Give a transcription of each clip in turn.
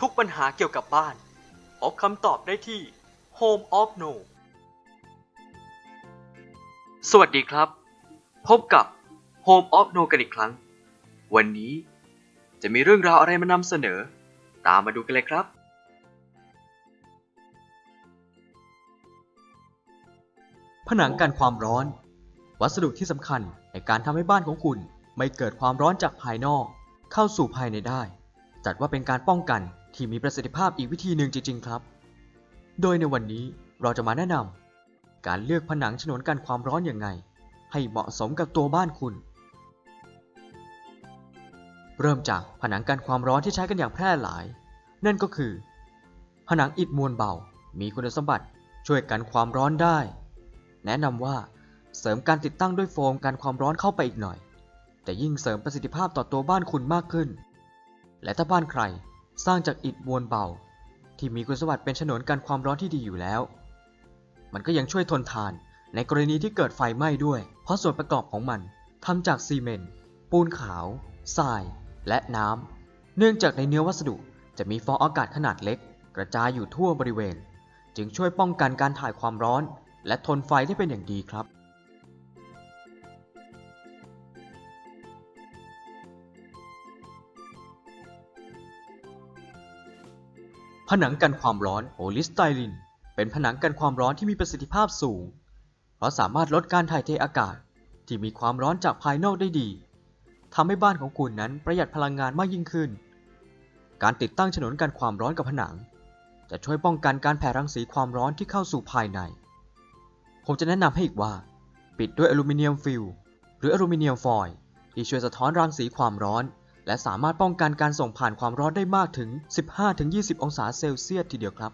ทุกปัญหาเกี่ยวกับบ้าน พบคำตอบได้ที่ Home of No สวัสดีครับ พบกับ Home of No กันอีกครั้ง วันนี้จะมีเรื่องราวอะไรมานำเสนอ ตามมาดูกันเลยครับ ผนังกันความร้อน วัสดุที่สำคัญในการทำให้บ้านของคุณ ไม่เกิดความร้อนจากภายนอก เข้าสู่ภายในได้ จัดว่าเป็นการป้องกัน ที่มีประสิทธิภาพอีกวิธีหนึ่งจริง ๆ ครับ โดยในวันนี้เราจะมาแนะนำการเลือกผนังฉนวนกันความร้อนอย่างไง ให้เหมาะสมกับตัวบ้านคุณ เริ่มจากผนังกันความร้อนที่ใช้กันอย่างแพร่หลาย นั่นก็คือ ผนังอิฐมวลเบา มีคุณสมบัติช่วยกันความร้อนได้ แนะนำว่าเสริมการติดตั้งด้วยโฟมกันความร้อนเข้าไปอีกหน่อยจะยิ่งเสริมประสิทธิภาพต่อตัวบ้านคุณมากขึ้น และถ้าบ้านใคร สร้างจากอิฐมวลเบา ที่มีคุณสมบัติเป็นฉนวนกันความร้อนที่ดีอยู่แล้ว มันก็ยังช่วยทนทานในกรณีที่เกิดไฟไหม้ด้วย เพราะส่วนประกอบของมันทำจากซีเมนต์ ปูนขาว ทราย และน้ำ เนื่องจากในเนื้อวัสดุจะมีฟองอากาศขนาดเล็ก กระจายอยู่ทั่วบริเวณ จึงช่วยป้องกันการถ่ายความร้อน และทนไฟได้เป็นอย่างดีครับ ผนังกันความร้อนโพลิสไตรีนเป็นผนังกันความร้อนที่มีประสิทธิภาพสูง เพราะสามารถลดการถ่ายเทอากาศที่มีความร้อนจากภายนอกได้ดีทำให้บ้านของคุณนั้นประหยัดพลังงานมากยิ่งขึ้น การติดตั้งฉนวนกันความร้อนกับผนัง จะช่วยป้องกันการแผ่รังสีความร้อนที่เข้าสู่ภายใน ผมจะแนะนำให้อีกว่า ปิดด้วยอลูมิเนียมฟิลหรืออลูมิเนียมฟอยล์ที่ช่วยสะท้อนรังสีความร้อน และสามารถป้องกันการส่งผ่านความร้อนได้มากถึง 15-20 องศาเซลเซียสทีเดียวครับ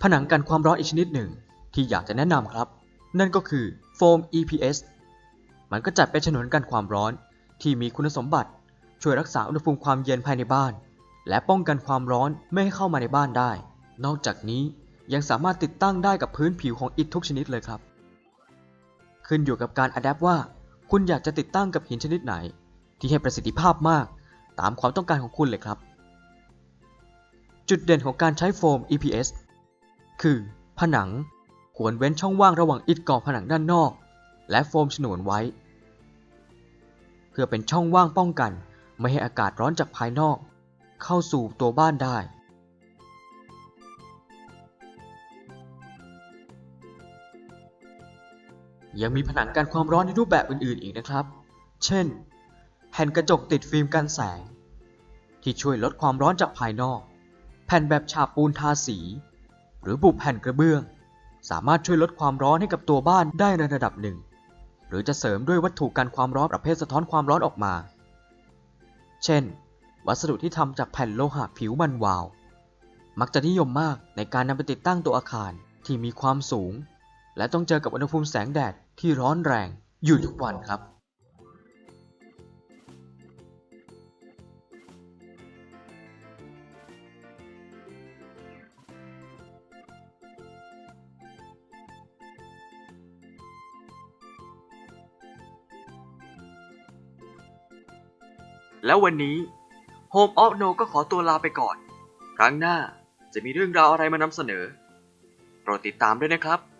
ผนังกันความร้อนอีกชนิดหนึ่ง ที่อยากจะแนะนำครับ นั่นก็คือโฟม EPS มันก็จัดเป็นฉนวนกันความร้อนที่มีคุณสมบัติ ช่วยรักษาอุณหภูมิความเย็นภายในบ้าน และป้องกันความร้อนไม่ให้เข้ามาในบ้านได้ นอกจากนี้ยังสามารถติดตั้งได้กับพื้นผิวของอิฐทุกชนิดเลยครับ ขึ้นอยู่กับการอัดแอปว่า คุณอยากจะติดตั้งกับหินชนิดไหน ที่ให้ประสิทธิภาพมากตามความต้องการของคุณเลยครับ จุดเด่นของการใช้โฟม EPS คือ ผนังควรเว้นช่องว่างระหว่างอิฐก่อผนังด้านนอก และโฟมฉนวนไว้ เพื่อเป็นช่องว่างป้องกัน ไม่ให้อากาศร้อนจากภายนอก เข้าสู่ตัวบ้านได้ ยังมีผนังกันความร้อนในรูปแบบอื่นๆอีกนะครับ เช่น แผ่นกระจกติดฟิล์มกันแสง ที่ช่วยลดความร้อนจากภายนอก แผ่นแบบฉาบปูนทาสี หรือบุบแผ่นกระเบื้อง สามารถช่วยลดความร้อนให้กับตัวบ้านได้ในระดับหนึ่ง หรือจะเสริมด้วยวัตถุกันความร้อนประเภทสะท้อนความร้อนออกมา เช่น วัสดุที่ทำจากแผ่นโลหะผิวมันวาว มักจะนิยมมากในการนำไปติดตั้งตัวอาคารที่มีความสูง และต้องเจอกับอุณหภูมิแสงแดด ที่ร้อนแรงอยู่ทุกวันครับ แล้ววันนี้ Home of No ก็ขอตัวลาไปก่อน ครั้งหน้าจะมีเรื่องราวอะไรมานำเสนอ โปรดติดตามด้วยนะครับ